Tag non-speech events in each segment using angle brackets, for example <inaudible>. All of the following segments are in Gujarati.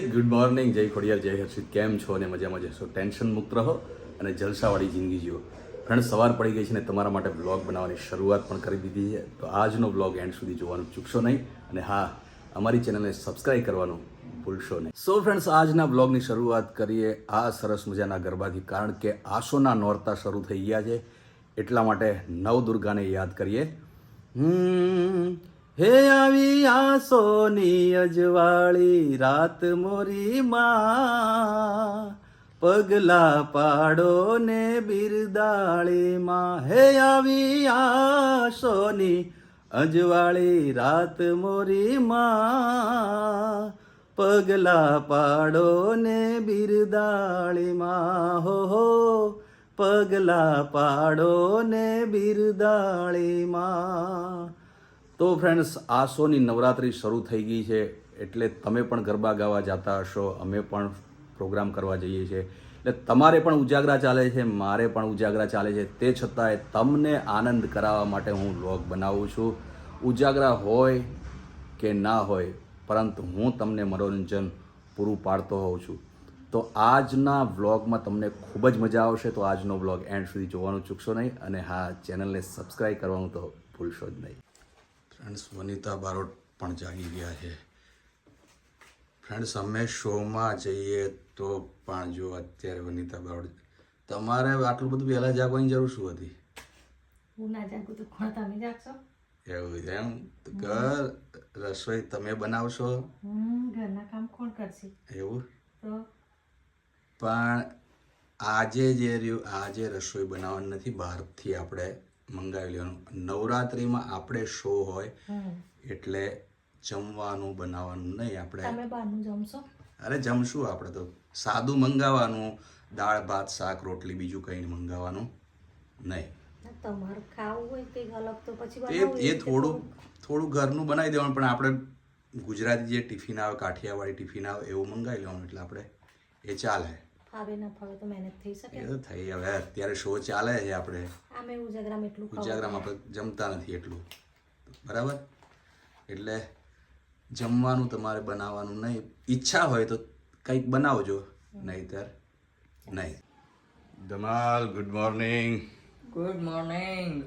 ગુડ મોર્નિંગ જય ખોડિયાર જય હર્ષિત. કેમ છો અને મજામાં જશો ટેન્શન મુક્ત રહો અને જલસાવાળી જિંદગી જીવો. ફ્રેન્ડ સવાર પડી ગઈ છે ને તમારા માટે બ્લોગ બનાવવાની શરૂઆત પણ કરી દીધી છે. તો આજનો બ્લોગ એન્ડ સુધી જોવાનું ચૂકશો નહીં. અને હા અમારી ચેનલને સબસ્ક્રાઈબ કરવાનું ભૂલશો નહીં. સો ફ્રેન્ડ્સ આજના બ્લોગની શરૂઆત કરીએ. આ સરસ મજાના ગરબાથી. કારણ કે આશોના નોરતા શરૂ થઈ ગયા છે. એટલા માટે નવ દુર્ગાને યાદ કરીએ. હમ, હે આવી આસોની અજવાળી રાત મોરી માં, પગલા પાડો ને બિરદાળી માં હે આવી આસોની અજવાળી રાત મોરી માં, પગલા પાડો ને બિરદાળી માં હો, પગલા પાડો ને બિરદાળી માં તો ફ્રેન્ડ્સ આસોની નવરાત્રિ શરૂ થઈ ગઈ છે. એટલે તમે પણ ગરબા ગાવા જતા હશો, અમે પણ પ્રોગ્રામ કરવા જઈએ છીએ. એટલે તમારે પણ ઉજાગરા ચાલે છે, મારે પણ ઉજાગરા ચાલે છે. તે છતાંય તમને આનંદ કરાવવા માટે હું વ્લોગ બનાવું છું. ઉજાગરા હોય કે ના હોય, પરંતુ હું તમને મનોરંજન પૂરું પાડતો હોઉં છું. તો આજના વ્લોગમાં તમને ખૂબ જ મજા આવશે. તો આજનો વ્લોગ એન્ડ સુધી જોવાનું ચૂકશો નહીં અને હા, ચેનલને સબસ્ક્રાઈબ કરવાનું તો ભૂલશો જ નહીં. ફ્રેન્ડ્સ વનિતા બારોટ પણ જાગી ગયા છે. ફ્રેન્ડ્સ અમે શોમાં જઈએ તો પણ જો અત્યારે વનિતા બારોટ તમારે આટલું બધું વહેલા જાગવાની જરૂર શું હતી? હું ના જાગું તો કોણ તમે જાગશો? એવું એમ? ઘર રસોઈ તમે બનાવશો? ઘરના કામ કોણ કરશે? એવું? પણ આજે જે રહ્યું આજે રસોઈ બનાવવાની નથી બહારથી આપણે મંગાવી લેવાનું નવરાત્રિમાં આપણે શો હોય એટલે જમવાનું બનાવવાનું નહીં આપણે. જમશો? અરે જમશું આપણે તો. સાદું મંગાવવાનું દાળ ભાત શાક રોટલી બીજું કંઈ મંગાવવાનું નહીં. તમારું ખાવું હોય કંઈક અલગ તો પછી એ એ થોડું થોડું ઘરનું બનાવી દેવાનું પણ આપણે ગુજરાતી જે ટિફિન આવે કાઠિયાવાડી ટિફિન આવે એવું મંગાવી લેવાનું એટલે આપણે એ ચાલે. ફાવે ન ફાવે તો મહેનત થઈ શકે એ તો થઈ હવે અત્યારે શો ચાલે છે આપણે. અમે ઉજાગરામ એટલું ઉજાગરામ આપણે જમતા નથી એટલું. બરાબર? એટલે જમવાનું તમારે બનાવવાનું નહીં. ઈચ્છા હોય તો કંઈક બનાવજો નહીતર નહીં. ધમાલ ગુડ મોર્નિંગ ગુડ મોર્નિંગ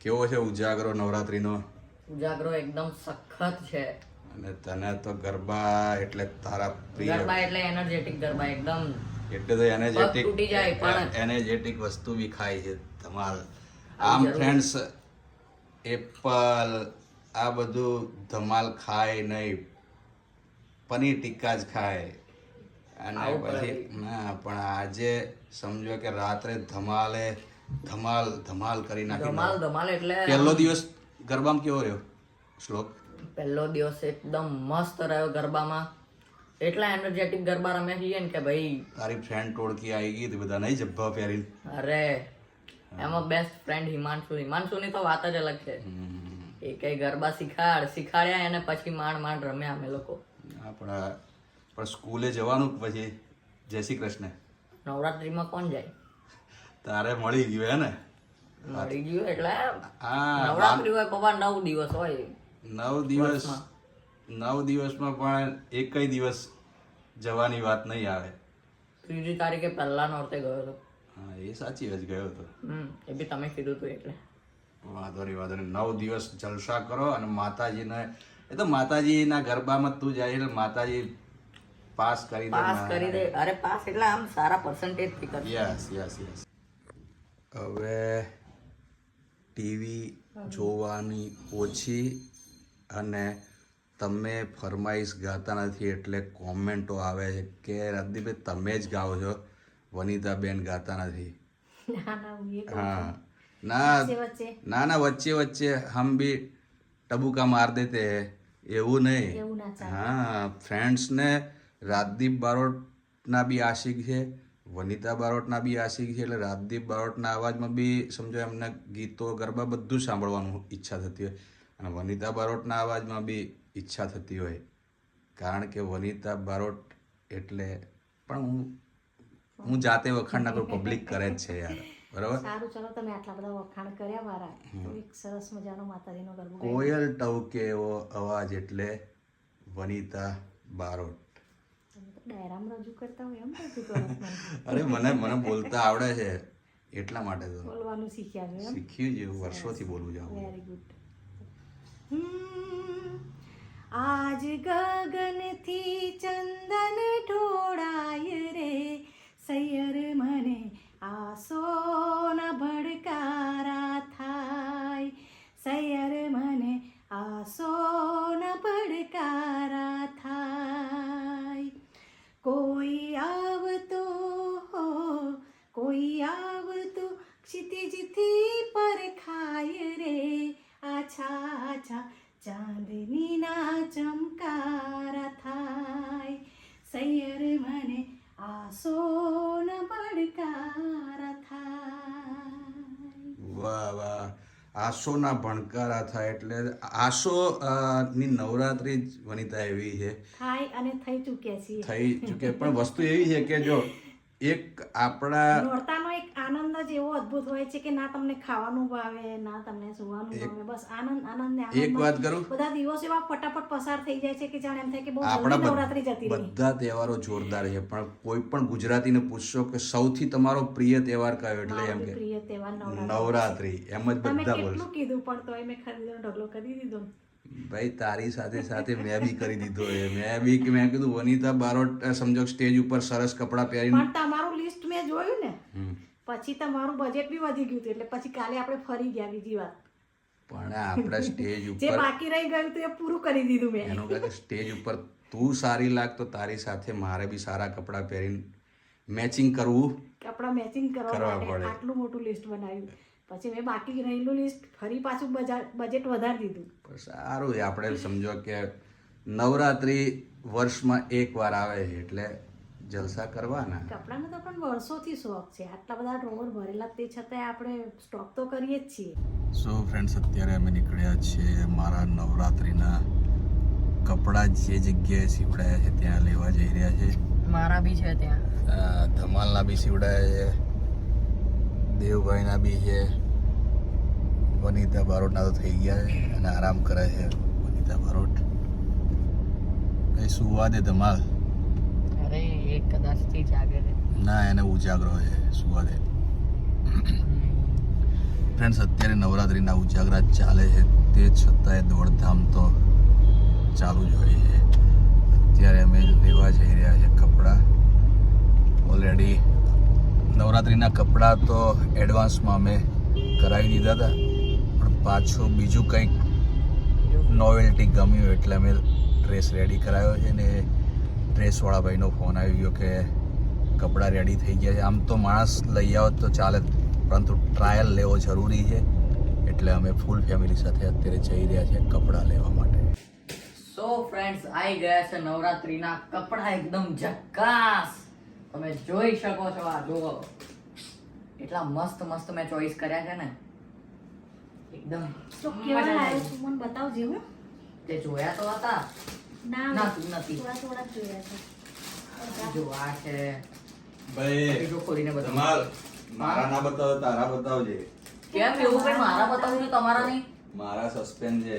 કેવો છે ઉજાગરો નવરાત્રીનો? ઉજાગરો એકદમ સખત છે. અને તને તો ગરબા એટલે તારા પ્રિય ગરબા એટલે એનર્જેટિક ગરબા એકદમ. એટલે તો એનર્જેટિક તૂટી જાય પણ- એનર્જેટિક વસ્તુ બી ખાય છે ધમાલ. આમ ફ્રેન્ડ્સ એપલ આ બધું ધમાલ ખાય નહીં. પનીર ટિક્કા જ ખાય. અને પછી ના પણ આજે સમજો કે રાત્રે ધમાલે ધમાલ ધમાલ કરી નાખી ધમાલ ધમાલ એટલે પહેલો દિવસ ગરબામાં કેવો રહ્યો શ્લોક? પહેલો દિવસ એકદમ મસ્ત રહ્યો ગરબામાં. એટલા એનર્જેટિક ગરબા રમે છીએ ને કે ભાઈ. તારી ફ્રેન્ડ ટોળકી આવી ગઈ હતી બધા નહીં જબ્બા પહેરી અરે એમાં બેસ્ટ ફ્રેન્ડ હિમાંશુ. હિમાંશુની તો વાત જ અલગ છે. એ કઈ ગરબા શીખાડ શીખાડ્યા એને પછી માંડ માંડ રમ્યા અમે લોકો. આપણા પણ સ્કૂલે જવાનું પછી? જય શ્રી કૃષ્ણ. નવરાત્રીમાં કોણ જાય? તારે મળી ગયું હે ને? મળી ગયું એટલે નવરાત્રી હોય પપ્પા નવ દિવસ હોય. નવ દિવસ નવ દિવસમાં પણ એકય દિવસ જવાની વાત નહીં આવે. ત્રીજી તારીખે પહેલા નોરતે ગયો હતો. હા એ સાચી જ ગયો હતો એ બી તમે કીધું હતું એટલે. વાંધો નહીં વાંધો નહીં. નવ દિવસ જલસા કરો અને માતાજીને એ તો માતાજીના ગરબામાં તું જાય એટલે માતાજી પાસ કરી દે પાસ કરી દે. અરે પાસ એટલે આમ સારા પર્સન્ટેજથી કરી યસ યસ યસ. હવે ટીવી જોવાની ઓછી અને તમે ફરમાઈશ ગાતા નથી એટલે કોમેન્ટો આવે છે કે રદીભાઈ તમે જ ગાઓ છો. વનિતાબેન ગાતા નથી. હું ના ના ના વચ્ચે વચ્ચે હમ બી ટબુકા માર દેતે હે. એવું નહીં. હા ફ્રેન્ડ્સને રાજદીપ બારોટના બી આશિક છે વનિતા બારોટના બી આશિક છે એટલે રાજદીપ બારોટના અવાજમાં બી સમજો એમને ગીતો ગરબા બધું સાંભળવાનું ઈચ્છા થતી હોય. અને વનિતા બારોટના અવાજમાં બી ઈચ્છા થતી હોય. કારણ કે વનિતા બારોટ એટલે પણ હું હું જાતે વખાણ ના કરું પબ્લિક કરે જ છે યાર. બરાબર? સારું ચલો તમે આટલા બધા વખાણ કર્યા મારા. તો એક સરસ મજાનો માતાજીનો ગરબો કોયલ ટવકે એવો અવાજ એટલે વનિતા બારોટ. <laughs> અરે મને મને બોલતા આવડે છે એટલા માટે તો. બોલવાનું શીખ્યા શીખ્યું છે વર્ષોથી બોલું છું વેરી ગુડ આજ ગગનથી ચંદન ઢોળાય રે. સૈયર મને આસોના ભડકારા થાય. સૈયર મને આસોના ભડકારા થાય. કોઈ આવતો હો, કોઈ આવતો ક્ષિતિજથી પરખાય રે. આછા આછા ચાંદનીના ચમકારા થાય સૈયર મને આસોના પડકારા થાય વાહ વાહ આશોના ભણકારા થાય એટલે આસો ની નવરાત્રી વનિતા એવી છે. થાય અને થઈ ચૂક્યા છીએ. થઈ ચૂક્યા પણ વસ્તુ એવી છે કે જો એક આપણા નોરતાનો એક આનંદ જ એવો અદ્ભુત હોય છે કે ના તમને ખાવાનું ભાવે ના તમને સુવાનું ભાવે બસ આનંદ આનંદ ને એક વાત કરું? બધા દિવસ એવા ફટાફટ પસાર થઈ જાય છે કે જાણે એમ થાય કે બહુ આપણા નવરાત્રી જતી રહી. બધા તહેવારો જોરદાર છે પણ કોઈ પણ ગુજરાતીને પૂછશો કે સૌથી તમારો પ્રિય તહેવાર કયો એટલે એમ કે પ્રિય તહેવાર નવરાત્રી. એમ જ બધા બોલશે. કેટલું કીધું પણ તોય મેં ખરીદવાનો ઢગલો કરી દીધો. ભાઈ તારી સાથે સાથે મેં બી કરી દીધો એ. મેં બી મેં કીધું વનિતા બારોટ સમજો સ્ટેજ ઉપર સરસ કપડાં પહેરીને પણ તમારું લિસ્ટ મેં જોયું ને પછી તમારું બજેટ બી વધી ગયું હતું એટલે પછી કાલે આપણે ફરી ગયા બીજી વાર. પણ આપણા સ્ટેજ જે ઉપર બાકી રહી ગયું તો એ પૂરું કરી દીધું મેં. એનું કહે સ્ટેજ ઉપર તું સારી લાગ તો તારી સાથે મારે બી સારા કપડાં પહેરીને મેચિંગ કરવું કપડાં મેચિંગ કરવા માટે. આટલું મોટું લિસ્ટ બનાવ્યું. પછી મેં બાકી રહેલું લિસ્ટ ફરી પાછું બજેટ વધારી દીધું. સારું છે આપણે સમજો કે નવરાત્રી વર્ષમાં એક વાર આવે છે એટલે જલસા કરવાના. કપડાનો તો પણ વર્ષોથી શોખ છે. આટલા બધા ડ્રોવર ભરેલા તે છતાંય આપણે સ્ટોક તો કરીએ જ છીએ. સો ફ્રેન્ડ્સ અત્યારે અમે નીકળ્યા છીએ મારા નવરાત્રિના કપડાં જે જગ્યાએ સીવડાયા છે ત્યાં લેવા જઈ રહ્યા છે. મારા બી છે ત્યાં. ધમાલના બી સીવડાયા છે. દેવભાઈના બી છે. વનિતા બારોટના તો થઈ ગયા છે અને આરામ કરે છે વનિતા બારોટ. કઈ સુવા દે ધમાલ. અરે એક કદાચથી જાગે ના એને ઉજાગરો છે સુવા દે. ફ્રેન્ડ્સ અત્યારે નવરાત્રિના ઉજાગરા ચાલે છે. તે છતાંય દોડધામ તો ચાલુ જ હોય છે. અત્યારે અમે લેવા જઈ રહ્યા છે કપડાં. ઓલરેડી નવરાત્રિના કપડાં તો એડવાન્સમાં અમે કરાવી દીધા હતા. પણ પાછું બીજું કંઈક નોવેલ્ટી ગમ્યું એટલે અમે ડ્રેસ રેડી કરાવ્યો છે ને ડ્રેસવાળા ભાઈનો ફોન આવી ગયો કે કપડાં રેડી થઈ ગયા છે. આમ તો માણસ લઈ આવો તો ચાલે, પરંતુ ટ્રાયલ લેવો જરૂરી છે. એટલે અમે ફૂલ ફેમિલી સાથે અત્યારે જઈ રહ્યા છીએ કપડાં લેવા માટે. સો ફ્રેન્ડ્સ આવી ગયા છે નવરાત્રિના કપડાં એકદમ ઝકાસ તમે જોઈ શકો છો આ જુઓ. એટલા મસ્ત મસ્ત મેં ચોઈસ કર્યા છે ને. એકદમ તો કેવા લાવ્યો છું? મને બતાવજે હું તે જોયા તો હતા. ના ના, તું નથી. થોડા થોડા જોયા છે. જો આ છે. ભાઈ બીજું ખોલીને બતાવો. ધમાલ મારા ના બતાવો તારા બતાવજે. કેમ એવું મારા બતાવું તમારા નહીં મારા સસ્પેન્સ છે.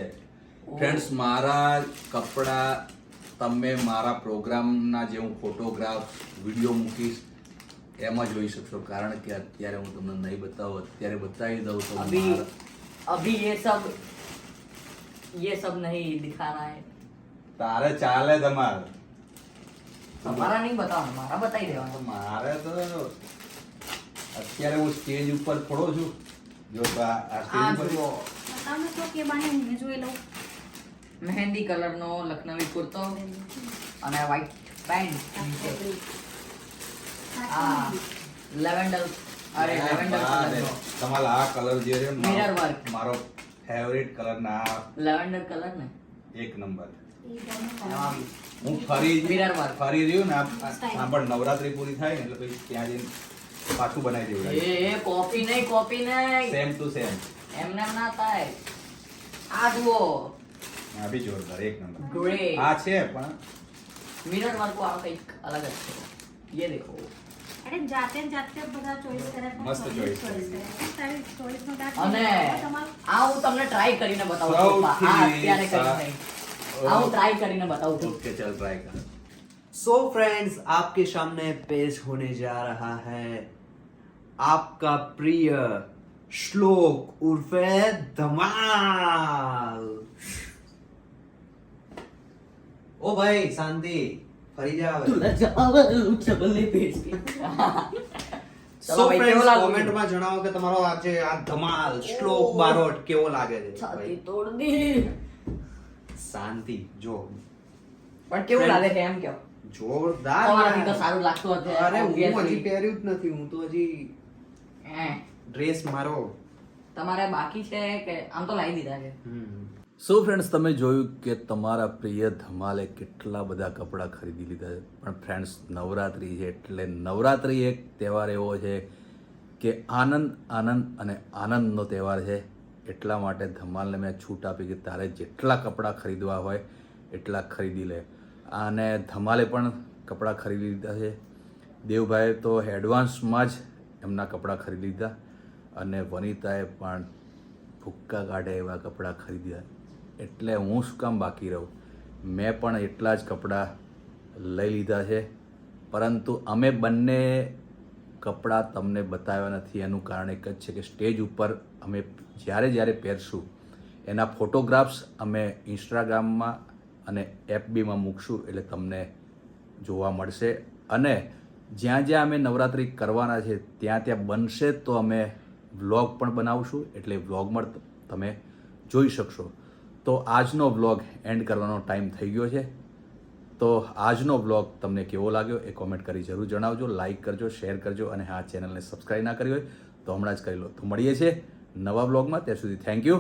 ફ્રેન્ડ્સ મારા કપડા તમે મારા પ્રોગ્રામના જે હું ફોટોગ્રાફ વિડીયો મૂકીશ એમાં જોઈ શકશો કારણ કે અત્યારે હું તમને નહીં બતાવું અત્યારે બતાવી દઉં તો अभी મારા- अभी ये सब ये सब नहीं दिखाना है તારે ચાલે તમારે તમારા નહીં બતાવવાનું મારા બતાવી દેવાના મારે તો અત્યારે હું સ્ટેજ ઉપર થોડો છું જો તો આ આ આ સ્ટેજ ઉપર જુઓ બતાવને તો કે બાને હું જોઈ લઉં મહેંદી કલરનો લખનવી કુર્તો અને વ્હાઈટ પેન્ટ આ લેવેન્ડર અરે લેવેન્ડર કલરનો તમારા આ કલર જે છે Mirror મારો- મારો ફેવરિટ કલર ના લેવેન્ડર કલર ને? એક નંબર. એ ગમે એમાં બી. હું ફરી Mirror work. ફરી રહ્યું ને આ- આ નવરાત્રી પૂરી થાય એટલે પછી ત્યાં જઈને પાછું બનાવી દેવું. એ કોપી નહીં કોપી નહીં. સેમ ટુ સેમ એમને એમ ના થાય. આ જુઓ. આ બી જોરદાર એક નંબર ગ્રે આ છે પણ મિરર વર્ક વાળો કંઈક અલગ જ છે ये देखो અરે જાતે ને જાતે બધા ચોઈસ કરે પણ મસ્ત તમે choice choice કરે. તારી choice નો દાંત અને હવે તમારું આ હું તમને ટ્રાય કરીને બતાવું છું પપ્પા. આ અત્યારે કરી સૌથી નહીં આ હું ટ્રાય કરીને બતાવું છું ઓકે ચાલ ટ્રાય કર सो फ्रेंड्स आपके सामने पेश होने जा रहा है आपका प्रिय श्लोक उर्फे धमाल ઓ ભાઈ શાંતિ. ફરી જાવ <laughs> સો ફ્રેન્ડ્સ કોમેન્ટમાં જણાવો કે તમારો આજે આ ધમાલ શ્લોક બારોટ કેવો લાગે છે? છાતી તોડ શાંતિ જો. પણ કેવું લાગે છે? એમ કહો. જોરદાર તો સારું લાગતું હતું અરે હું હજી પહેર્યું જ નથી હું તો હજી ડ્રેસ મારો. તમારે બાકી છે કે આમ તો લાવી દીધા છે? સો ફ્રેન્ડ્સ તમે જોયું કે તમારા પ્રિય ધમાલે કેટલા બધા કપડાં ખરીદી લીધા છે. પણ ફ્રેન્ડ્સ નવરાત્રિ છે એટલે નવરાત્રિ એક તહેવાર એવો છે કે આનંદ આનંદ અને આનંદનો તહેવાર છે. એટલા માટે ધમાલને મેં છૂટ આપી કે તારે જેટલા કપડાં ખરીદવા હોય એટલા ખરીદી લે. અને ધમાલે પણ કપડાં ખરીદી લીધા છે. દેવભાઈએ તો એડવાન્સમાં જ એમના કપડાં ખરીદી લીધા. અને વનિતાએ પણ ભૂક્કા કાઢે એવા કપડાં ખરીદ્યા. એટલે હું શું કામ બાકી રહું? મેં પણ એટલા જ કપડાં લઈ લીધા છે. પરંતુ અમે બંને કપડાં તમને બતાવ્યા નથી. એનું કારણ એક જ છે કે સ્ટેજ ઉપર અમે જ્યારે જ્યારે પહેરશું, એના ફોટોગ્રાફ્સ અમે ઇન્સ્ટાગ્રામમાં અને એફબીમાં મૂકશું એટલે તમને જોવા મળશે. અને જ્યાં જ્યાં અમે નવરાત્રિ કરવાના છે, ત્યાં ત્યાં બનશે તો અમે વ્લોગ પણ બનાવશું. એટલે વ્લોગમાં તમે જોઈ શકશો. તો આજનો વ્લોગ એન્ડ કરવાનો ટાઈમ થઈ ગયો છે. તો આજનો બ્લોગ તમને કેવો લાગ્યો એ કોમેન્ટ કરી જરૂર જણાવજો લાઇક કરજો શેર કરજો અને હા ચેનલને સબસ્ક્રાઈબ ના કરી હોય તો હમણાં જ કરી લો. તો મળીએ છીએ નવા બ્લોગમાં ત્યાં સુધી થેન્ક યુ